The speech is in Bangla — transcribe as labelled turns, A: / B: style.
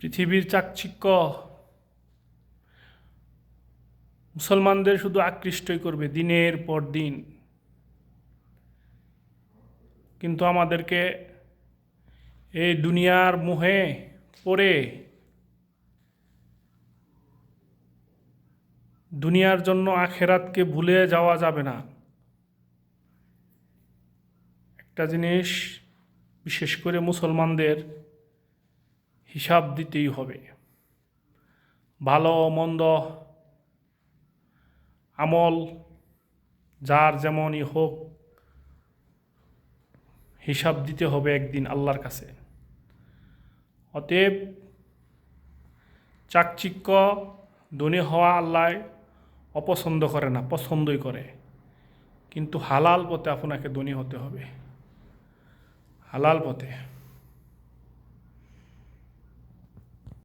A: পৃথিবীর চাকচিক্য। মুসলমানদের শুধু আকৃষ্টই করবে দিনের পর দিন। কিন্তু আমাদেরকে এই দুনিয়ার মোহে পড়ে দুনিয়ার জন্য আখেরাতকে ভুলে যাওয়া যাবে না। একটা জিনিস বিশেষ করে মুসলমানদের হিসাব দিতেই হবে। ভালো মন্দ, আমল, যার যেমনই হোক, হিসাব দিতে হবে একদিন আল্লাহর কাছে। অতএব চাকচিক্য ধনী হওয়া আল্লাহ অপছন্দ করে না, পছন্দই করে। কিন্তু হালাল পথে আপনাকে ধনী হতে হবে। হালাল পথে।